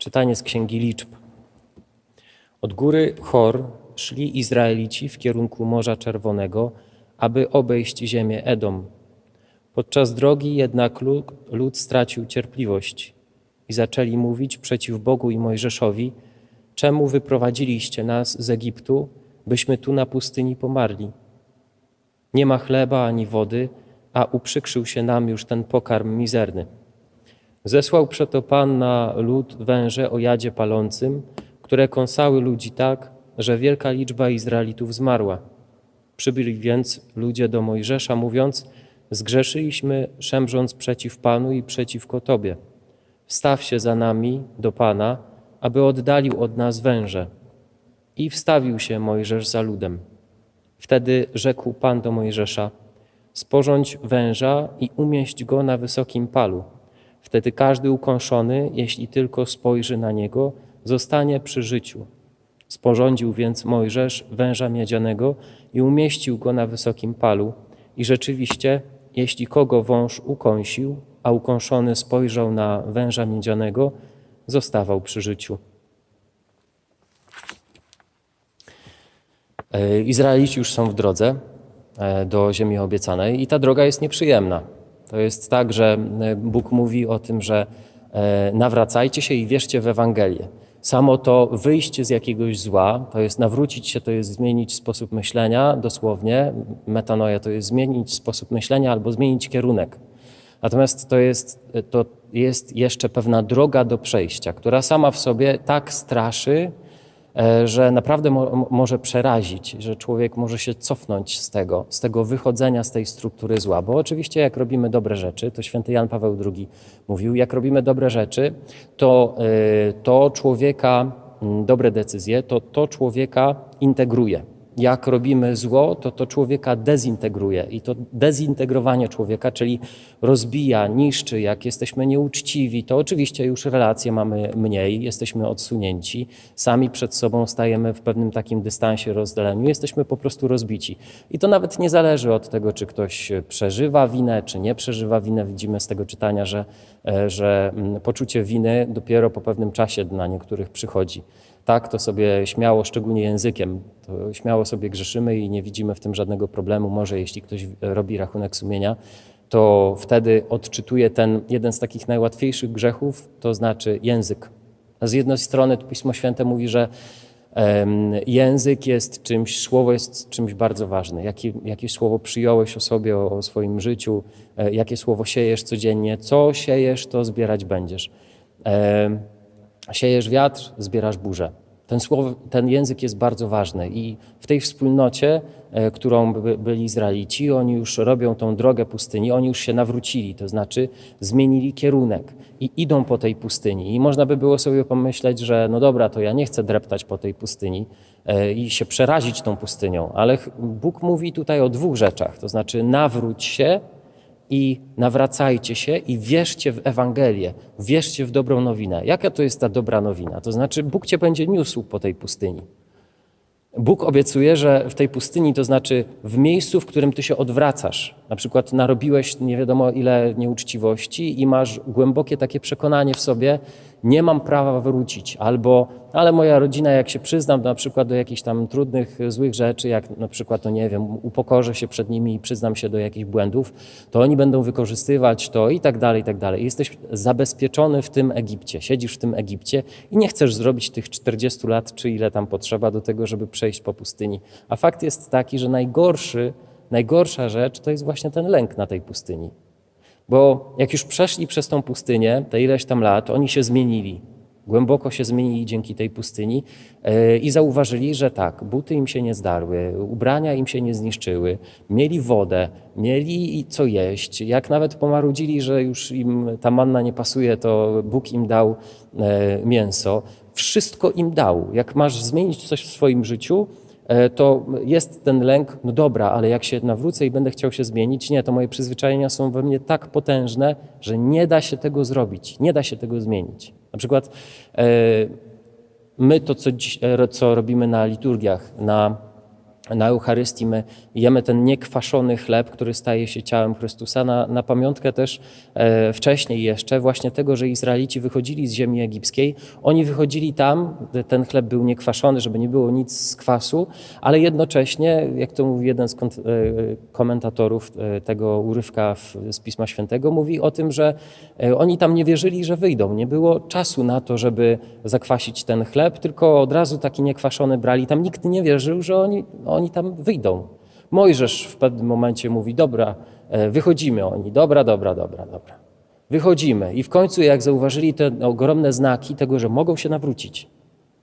Czytanie z Księgi Liczb. Od góry Chor szli Izraelici w kierunku Morza Czerwonego, aby obejść ziemię Edom. Podczas drogi jednak lu- lud stracił cierpliwość i zaczęli mówić przeciw Bogu i Mojżeszowi, czemu wyprowadziliście nas z Egiptu, byśmy tu na pustyni pomarli. Nie ma chleba ani wody, a uprzykrzył się nam już ten pokarm mizerny. Zesłał przeto Pan na lud węże o jadzie palącym, które kąsały ludzi tak, że wielka liczba Izraelitów zmarła. Przybyli więc ludzie do Mojżesza, mówiąc: Zgrzeszyliśmy, szemrząc przeciw Panu i przeciwko Tobie. Wstaw się za nami do Pana, aby oddalił od nas węże. I wstawił się Mojżesz za ludem. Wtedy rzekł Pan do Mojżesza: Sporządź węża i umieść go na wysokim palu. Wtedy każdy ukąszony, jeśli tylko spojrzy na niego, zostanie przy życiu. Sporządził więc Mojżesz węża miedzianego i umieścił go na wysokim palu. I rzeczywiście, jeśli kogo wąż ukąsił, a ukąszony spojrzał na węża miedzianego, zostawał przy życiu. E, Izraelici już są w drodze e, do ziemi obiecanej i ta droga jest nieprzyjemna. To jest tak, że e, Bóg mówi o tym, że e, nawracajcie się i wierzcie w Ewangelię. Samo to wyjście z jakiegoś zła, to jest nawrócić się, to jest zmienić sposób myślenia, dosłownie. Metanoja to jest zmienić sposób myślenia albo zmienić kierunek. Natomiast to jest, to jest jeszcze pewna droga do przejścia, która sama w sobie tak straszy, e, że naprawdę mo, może przerazić, że człowiek może się cofnąć z tego, z tego wychodzenia z tej struktury zła. Bo oczywiście, jak robimy dobre rzeczy, to święty Jan Paweł II mówił, jak robimy dobre rzeczy, to, e, to człowieka, dobre decyzje, to to człowieka integruje. Jak robimy zło, to to człowieka dezintegruje i to dezintegrowanie człowieka, czyli rozbija, niszczy, jak jesteśmy nieuczciwi, to oczywiście już relacje mamy mniej, jesteśmy odsunięci, sami przed sobą stajemy w pewnym takim dystansie, rozdaleniu, jesteśmy po prostu rozbici. I to nawet nie zależy od tego, czy ktoś przeżywa winę, czy nie przeżywa winę. Widzimy z tego czytania, że, e, że mm, poczucie winy dopiero po pewnym czasie na niektórych przychodzi. Tak, to sobie śmiało, szczególnie językiem, to śmiało sobie grzeszymy i nie widzimy w tym żadnego problemu. Może jeśli ktoś robi rachunek sumienia, to wtedy odczytuje ten jeden z takich najłatwiejszych grzechów, to znaczy język. Z jednej strony to Pismo Święte mówi, że język jest czymś, słowo jest czymś bardzo ważnym. Jakie, jakie słowo przyjąłeś o sobie, o, o swoim życiu, e, jakie słowo siejesz codziennie, co siejesz, to zbierać będziesz. Siejesz wiatr, zbierasz burzę. Ten, słowo, ten język jest bardzo ważny i w tej wspólnocie, e, którą by, byli Izraelici, oni już robią tą drogę pustyni, oni już się nawrócili, to znaczy zmienili kierunek i idą po tej pustyni. I można by było sobie pomyśleć, że no dobra, to ja nie chcę dreptać po tej pustyni e, i się przerazić tą pustynią, ale Bóg mówi tutaj o dwóch rzeczach, to znaczy nawróć się i nawracajcie się i wierzcie w Ewangelię, wierzcie w dobrą nowinę. Jaka to jest ta dobra nowina? To znaczy, Bóg cię będzie niósł po tej pustyni. Bóg obiecuje, że w tej pustyni, to znaczy w miejscu, w którym ty się odwracasz, na przykład narobiłeś nie wiadomo ile nieuczciwości i masz głębokie takie przekonanie w sobie, nie mam prawa wrócić, albo ale moja rodzina, jak się przyznam na przykład do jakichś tam trudnych, złych rzeczy, jak na przykład, to nie wiem, upokorzę się przed nimi i przyznam się do jakichś błędów, to oni będą wykorzystywać to i tak dalej, i tak dalej. Jesteś zabezpieczony w tym Egipcie, siedzisz w tym Egipcie i nie chcesz zrobić tych 40 lat, czy ile tam potrzeba do tego, żeby przejść po pustyni. A fakt jest taki, że najgorszy, najgorsza rzecz to jest właśnie ten lęk na tej pustyni. Bo jak już przeszli przez tą pustynię, te ileś tam lat, oni się zmienili. Głęboko się zmienili dzięki tej pustyni e, i zauważyli, że tak, buty im się nie zdarły, ubrania im się nie zniszczyły, mieli wodę, mieli co jeść. Jak nawet pomarudzili, że już im ta manna nie pasuje, to Bóg im dał e, mięso. Wszystko im dał. Jak masz zmienić coś w swoim życiu, to jest ten lęk, no dobra, ale jak się nawrócę i będę chciał się zmienić, nie, to moje przyzwyczajenia są we mnie tak potężne, że nie da się tego zrobić, nie da się tego zmienić. Na przykład e, my to, co, dziś, e, co robimy na liturgiach, na na Eucharystii my jemy ten niekwaszony chleb, który staje się ciałem Chrystusa, na, na pamiątkę też e, wcześniej jeszcze właśnie tego, że Izraelici wychodzili z ziemi egipskiej. Oni wychodzili tam, ten chleb był niekwaszony, żeby nie było nic z kwasu, ale jednocześnie, jak to mówi jeden z e, komentatorów e, tego urywka w, z Pisma Świętego, mówi o tym, że e, oni tam nie wierzyli, że wyjdą. Nie było czasu na to, żeby zakwasić ten chleb, tylko od razu taki niekwaszony brali. Tam nikt nie wierzył, że oni, oni tam wyjdą. Mojżesz w pewnym momencie mówi, dobra, e, wychodzimy oni, dobra, dobra, dobra, dobra. Wychodzimy. I w końcu, jak zauważyli te ogromne znaki tego, że mogą się nawrócić,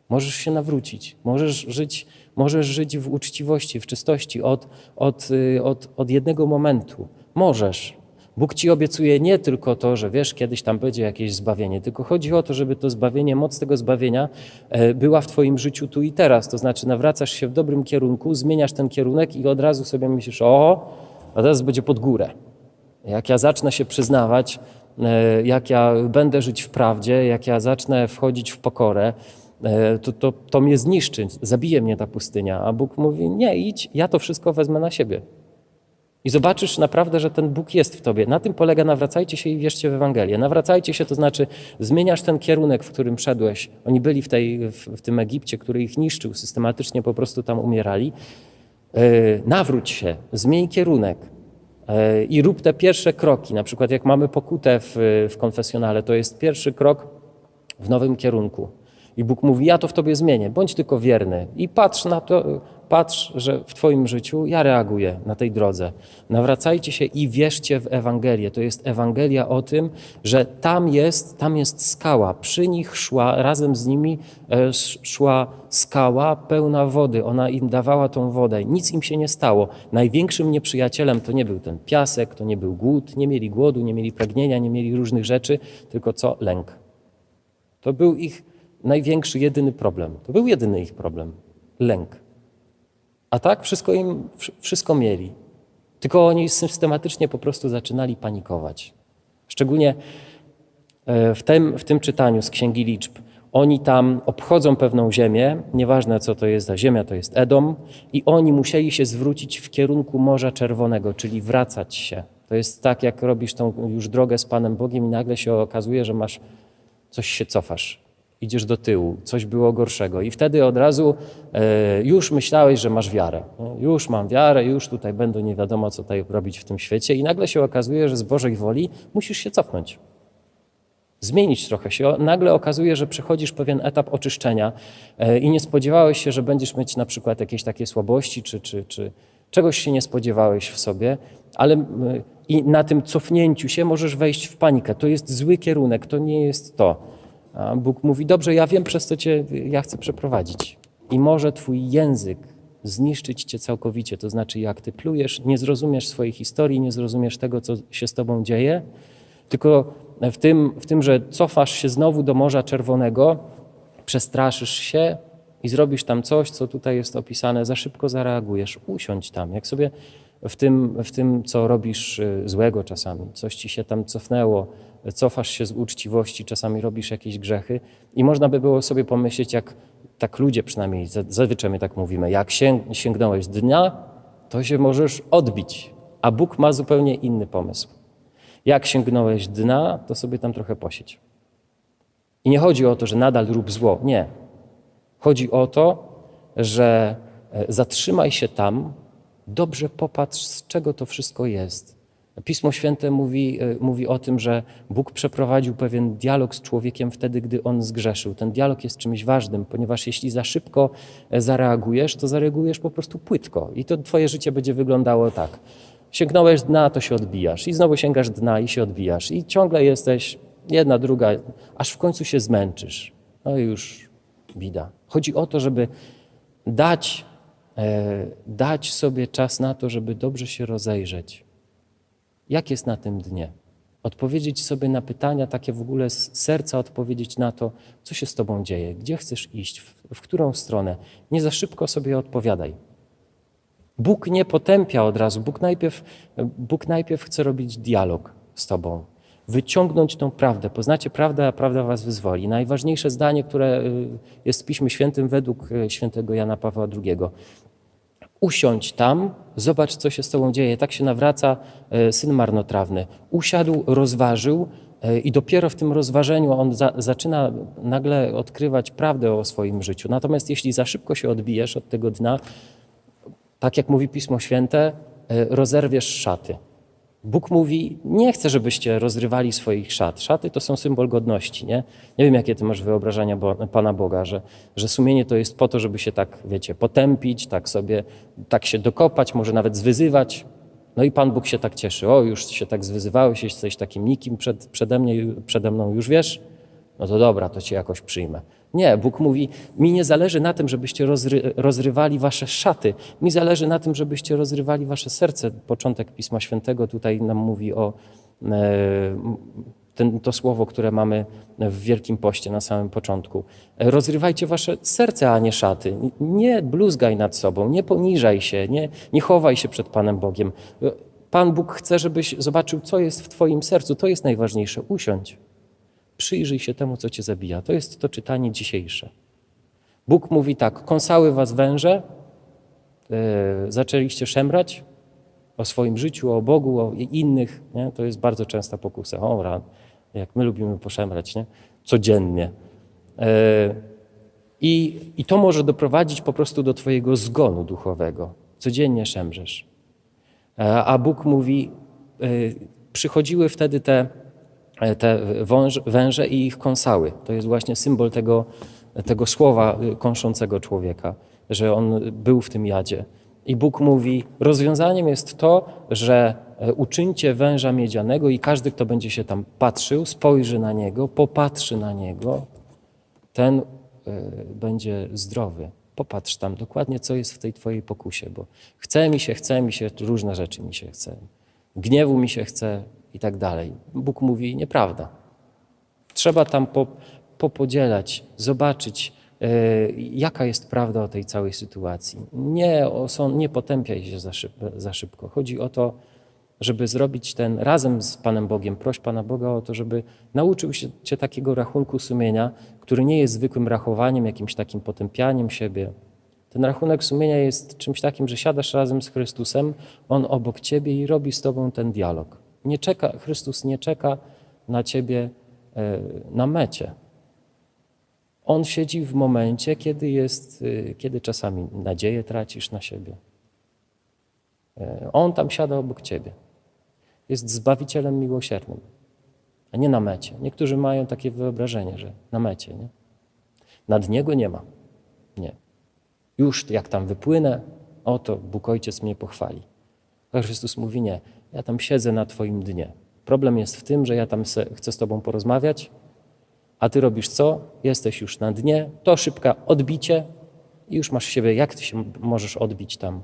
możesz się nawrócić, możesz żyć, możesz żyć w uczciwości, w czystości od, od, y, od, od jednego momentu. Możesz. Bóg ci obiecuje nie tylko to, że wiesz, kiedyś tam będzie jakieś zbawienie, tylko chodzi o to, żeby to zbawienie, moc tego zbawienia e, była w Twoim życiu tu i teraz. To znaczy, nawracasz się w dobrym kierunku, zmieniasz ten kierunek i od razu sobie myślisz: O, a teraz będzie pod górę. Jak ja zacznę się przyznawać, e, jak ja będę żyć w prawdzie, jak ja zacznę wchodzić w pokorę, e, to, to, to mnie zniszczy, zabije mnie ta pustynia. A Bóg mówi: Nie, idź, ja to wszystko wezmę na siebie. I zobaczysz naprawdę, że ten Bóg jest w tobie. Na tym polega nawracajcie się i wierzcie w Ewangelię. Nawracajcie się, to znaczy zmieniasz ten kierunek, w którym szedłeś. Oni byli w, tej, w, w tym Egipcie, który ich niszczył, systematycznie po prostu tam umierali. E, Nawróć się, zmień kierunek e, i rób te pierwsze kroki. Na przykład jak mamy pokutę w, w konfesjonale, to jest pierwszy krok w nowym kierunku. I Bóg mówi: Ja to w tobie zmienię, bądź tylko wierny. I patrz na to, patrz, że w Twoim życiu ja reaguję na tej drodze. Nawracajcie się i wierzcie w Ewangelię. To jest Ewangelia o tym, że tam jest, tam jest skała. Przy nich szła, razem z nimi e, szła skała pełna wody. Ona im dawała tą wodę. Nic im się nie stało. Największym nieprzyjacielem to nie był ten piasek, to nie był głód. Nie mieli głodu, nie mieli pragnienia, nie mieli różnych rzeczy, tylko co? Lęk. To był ich największy, jedyny problem. To był jedyny ich problem. Lęk. A tak wszystko im, wszystko mieli. Tylko oni systematycznie po prostu zaczynali panikować. Szczególnie e, w tym, w tym czytaniu z Księgi Liczb. Oni tam obchodzą pewną ziemię, nieważne co to jest za ziemia, to jest Edom, i oni musieli się zwrócić w kierunku Morza Czerwonego, czyli wracać się. To jest tak, jak robisz tą już drogę z Panem Bogiem i nagle się okazuje, że masz coś się cofasz idziesz do tyłu, coś było gorszego. I wtedy od razu e, już myślałeś, że masz wiarę. Już mam wiarę, już tutaj będę nie wiadomo, co tutaj robić w tym świecie. I nagle się okazuje, że z Bożej woli musisz się cofnąć. Zmienić trochę się. Nagle okazuje, że przechodzisz pewien etap oczyszczenia e, i nie spodziewałeś się, że będziesz mieć na przykład jakieś takie słabości, czy, czy, czy czegoś się nie spodziewałeś w sobie, ale i na tym cofnięciu się możesz wejść w panikę. To jest zły kierunek, to nie jest to. A Bóg mówi: Dobrze, ja wiem, przez co cię ja chcę przeprowadzić. I może twój język zniszczyć cię całkowicie. To znaczy, jak ty plujesz, nie zrozumiesz swojej historii, nie zrozumiesz tego, co się z tobą dzieje, tylko w tym, w tym że cofasz się znowu do Morza Czerwonego, przestraszysz się i zrobisz tam coś, co tutaj jest opisane, za szybko zareagujesz. Usiądź tam. Jak sobie w tym, w tym co robisz y, złego czasami, coś ci się tam cofnęło, cofasz się z uczciwości, czasami robisz jakieś grzechy i można by było sobie pomyśleć, jak tak ludzie przynajmniej, zazwyczaj my tak mówimy, jak sięgnąłeś dnia, to się możesz odbić, a Bóg ma zupełnie inny pomysł. Jak sięgnąłeś dna, to sobie tam trochę posiedź. I nie chodzi o to, że nadal rób zło, nie. Chodzi o to, że e, zatrzymaj się tam, dobrze popatrz, z czego to wszystko jest Pismo Święte mówi, e, mówi o tym, że Bóg przeprowadził pewien dialog z człowiekiem wtedy, gdy on zgrzeszył. Ten dialog jest czymś ważnym, ponieważ jeśli za szybko e, zareagujesz, to zareagujesz po prostu płytko i to twoje życie będzie wyglądało tak. Sięgnąłeś dna, to się odbijasz i znowu sięgasz dna i się odbijasz i ciągle jesteś jedna, druga, aż w końcu się zmęczysz. No i już bida. Chodzi o to, żeby dać, e, dać sobie czas na to, żeby dobrze się rozejrzeć jak jest na tym dnie? Odpowiedzieć sobie na pytania, takie w ogóle z serca odpowiedzieć na to, co się z Tobą dzieje, gdzie chcesz iść, w, w którą stronę. Nie za szybko sobie odpowiadaj. Bóg nie potępia od razu. Bóg najpierw, Bóg najpierw chce robić dialog z Tobą, wyciągnąć tą prawdę. Poznacie prawdę, a prawda Was wyzwoli. Najważniejsze zdanie, które y, jest w Piśmie Świętym według y, świętego Jana Pawła II. Usiądź tam, zobacz, co się z tobą dzieje. Tak się nawraca e, syn marnotrawny. Usiadł, rozważył e, i dopiero w tym rozważeniu on za, zaczyna nagle odkrywać prawdę o swoim życiu. Natomiast jeśli za szybko się odbijesz od tego dna, tak jak mówi Pismo Święte, e, rozerwiesz szaty. Bóg mówi, nie chcę, żebyście rozrywali swoich szat. Szaty to są symbol godności, nie? Nie wiem, jakie ty masz wyobrażenia Bo- Pana Boga, że, że sumienie to jest po to, żeby się tak, wiecie, potępić, tak sobie, tak się dokopać, może nawet zwyzywać. No i Pan Bóg się tak cieszy. O, już się tak zwyzywałeś, jesteś takim nikim przed, przede, mnie, przede mną, już wiesz? No to dobra, to cię jakoś przyjmę. Nie, Bóg mówi, mi nie zależy na tym, żebyście rozry, rozrywali wasze szaty. Mi zależy na tym, żebyście rozrywali wasze serce. Początek Pisma Świętego tutaj nam mówi o e, ten, to słowo, które mamy w Wielkim Poście na samym początku. Rozrywajcie wasze serce, a nie szaty. Nie bluzgaj nad sobą, nie poniżaj się, nie, nie chowaj się przed Panem Bogiem. Pan Bóg chce, żebyś zobaczył, co jest w twoim sercu. To jest najważniejsze. Usiądź. Przyjrzyj się temu, co cię zabija. To jest to czytanie dzisiejsze. Bóg mówi tak: kąsały was węże, yy, zaczęliście szemrać o swoim życiu, o Bogu, o innych. Nie? To jest bardzo częsta pokusa. O, ran, jak my lubimy poszemrać, nie? codziennie. Yy, i, I to może doprowadzić po prostu do Twojego zgonu duchowego. Codziennie szemrzesz. E, A Bóg mówi, przychodziły wtedy te, e, te wąż, węże i ich kąsały. To jest właśnie symbol tego, tego słowa y, kąszącego człowieka, że on był w tym jadzie. I Bóg mówi, rozwiązaniem jest to, że e, uczyńcie węża miedzianego i każdy, kto będzie się tam patrzył, spojrzy na niego, popatrzy na niego, ten będzie zdrowy. Popatrz tam dokładnie, co jest w tej twojej pokusie, bo chce mi się, chce mi się, różne rzeczy mi się chce. Gniewu mi się chce i tak dalej. Bóg mówi, nieprawda. Trzeba tam po, popodzielać, zobaczyć, y, jaka jest prawda o tej całej sytuacji. Nie, o, są, nie potępiaj się za, szyb, za szybko. Chodzi o to, żeby zrobić ten razem z Panem Bogiem, proś Pana Boga o to, żeby nauczył się Cię takiego rachunku sumienia, który nie jest zwykłym rachowaniem, jakimś takim potępianiem siebie. Ten rachunek sumienia jest czymś takim, że siadasz razem z Chrystusem, On obok Ciebie i robi z Tobą ten dialog. Nie czeka, Chrystus nie czeka na Ciebie e, na mecie. On siedzi w momencie, kiedy jest, e, kiedy czasami nadzieję tracisz na siebie. E, On tam siada obok Ciebie jest Zbawicielem miłosiernym, a nie na mecie. Niektórzy mają takie wyobrażenie, że na mecie, nie? Na dnie go nie ma. Nie. Już jak tam wypłynę, oto Bóg Ojciec mnie pochwali. A Chrystus mówi, nie, ja tam siedzę na Twoim dnie. Problem jest w tym, że ja tam se, chcę z Tobą porozmawiać, a Ty robisz co? Jesteś już na dnie, to szybka odbicie i już masz siebie, jak Ty się możesz odbić tam?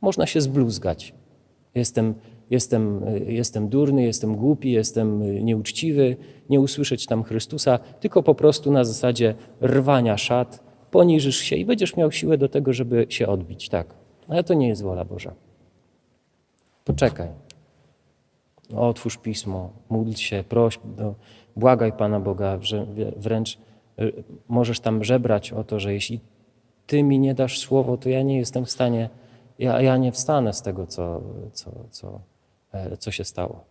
Można się zbluzgać. Jestem, jestem, jestem durny, jestem głupi, jestem nieuczciwy, nie usłyszeć tam Chrystusa, tylko po prostu na zasadzie rwania szat, poniżysz się i będziesz miał siłę do tego, żeby się odbić. Tak, ale to nie jest wola Boża. Poczekaj. Otwórz pismo, módl się, proś, no, błagaj Pana Boga, że wręcz y, możesz tam żebrać o to, że jeśli Ty mi nie dasz słowo, to ja nie jestem w stanie, ja, ja nie wstanę z tego, co, co, co, e, co się stało.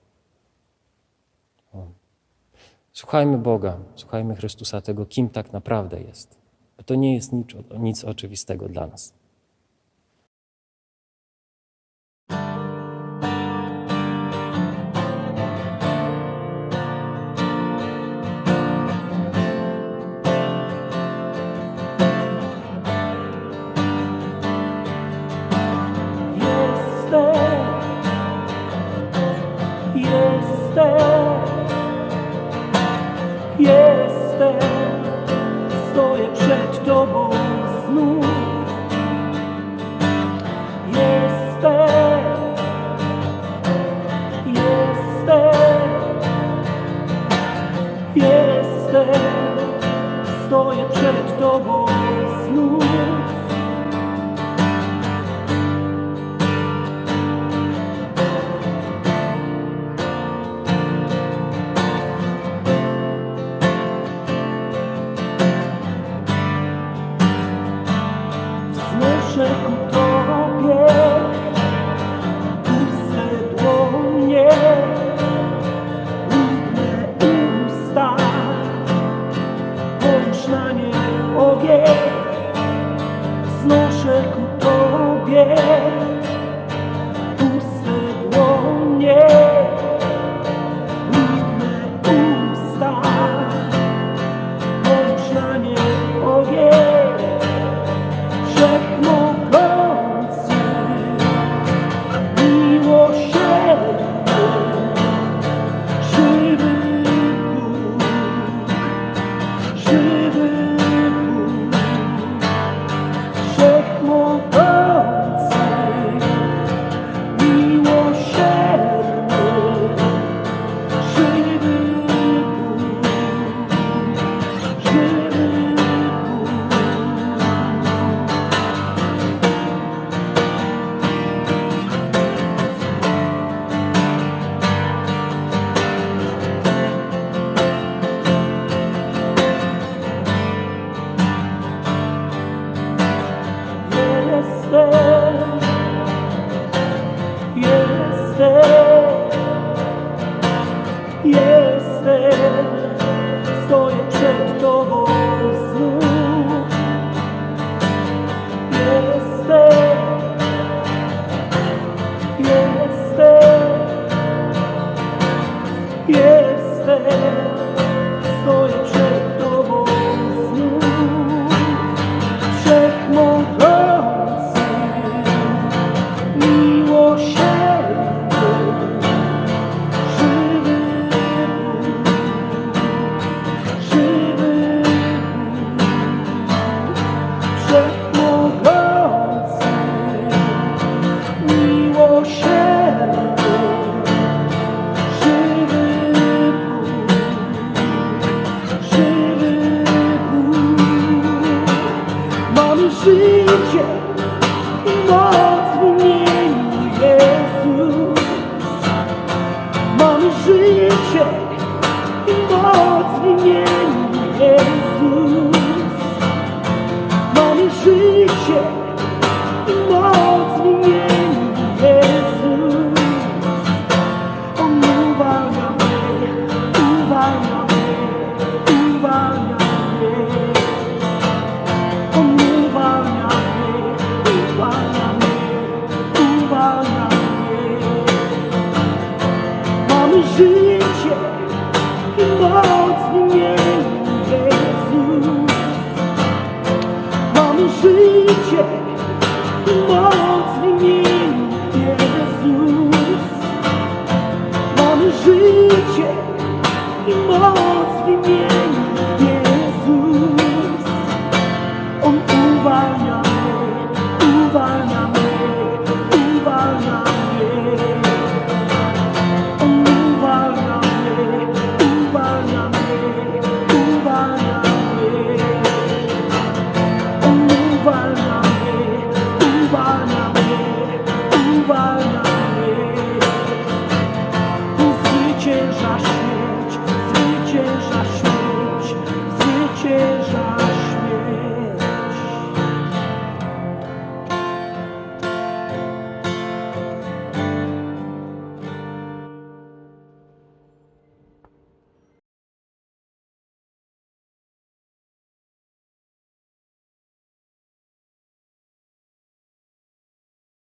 Słuchajmy Boga, słuchajmy Chrystusa, tego, kim tak naprawdę jest. Bo to nie jest nic, nic oczywistego dla nas. życie i moc w Jezus. Mamy życie i moc w